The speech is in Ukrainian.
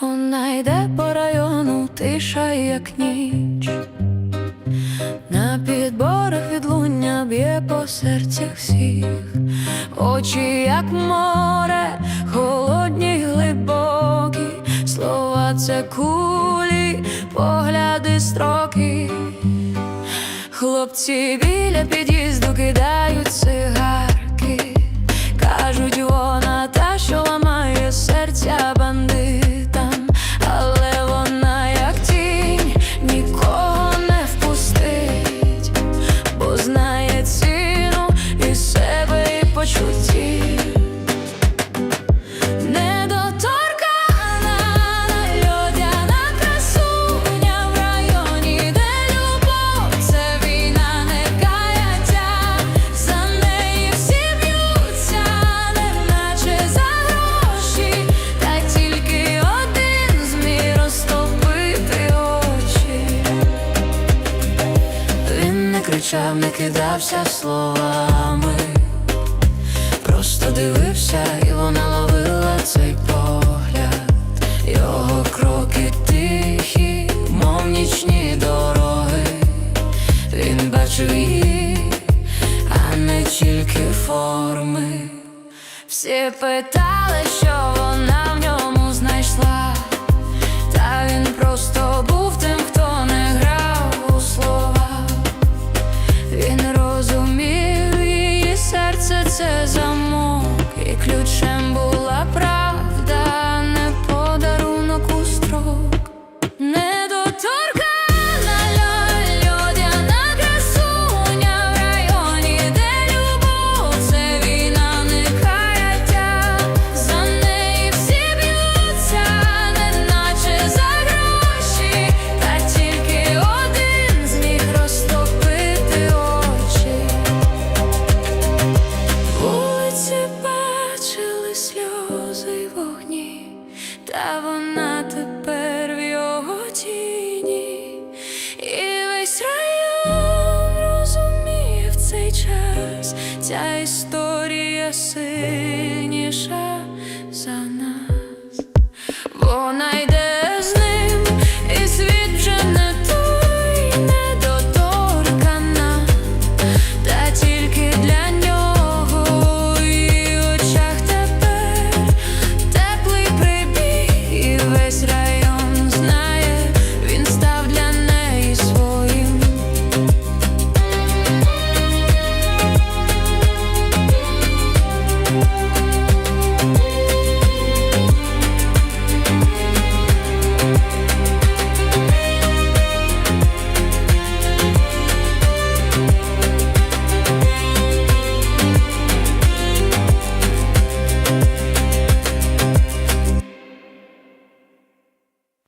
Вона йде по району, тиша, як ніч. На підборах відлуння б'є по серцях всіх, очі, як море, холодні глибокі, слова це кулі, погляди строки. Хлопці біля під'їзду кидають цигарки, Кричав, не кидався словами. Просто дивився, і вона ловила цей погляд. Його кроки тихі, мов нічні дороги. Він бачив її, а не тільки форми. Всі питали, що вона це замок, і ключем вона тепер в його тіні, і весь район розуміє в цей час, ця історія сильніша